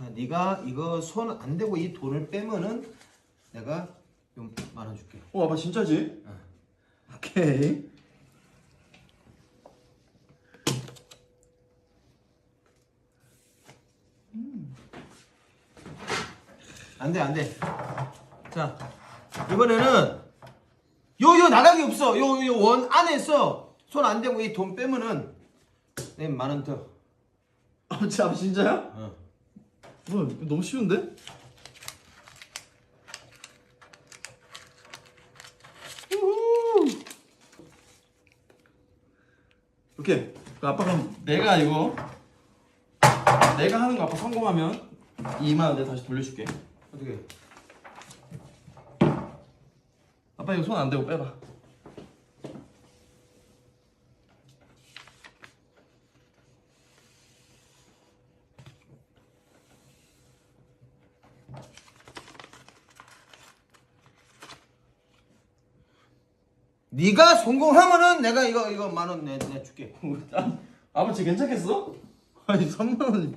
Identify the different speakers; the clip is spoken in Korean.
Speaker 1: 자, 네가 이거 손 안 대고 이 돈을 빼면은 내가 좀 만원 줄게.
Speaker 2: 어 아빠 진짜지?
Speaker 1: 어.
Speaker 2: 오케이
Speaker 1: 안 돼, 안 돼. 자, 이번에는 요, 요 나가기 없어. 요, 요 원 안에서 손 안 대고 이 돈 빼면은 내 만원 더.
Speaker 2: 아 진짜 아빠 진짜야?
Speaker 1: 어.
Speaker 2: 뭐야 너무 쉬운데? 오케이 그 아빠 그럼 내가 이거 내가 하는 거 아빠 성공하면 2만 원 내가 다시 돌려줄게
Speaker 1: 어떻게?
Speaker 2: 아빠 이거 손 안 대고 빼봐
Speaker 1: 네가 성공하면은 내가 이거 이거 만 원내내 줄게.
Speaker 2: 아, 진짜 괜찮겠어? 아니 3만 원이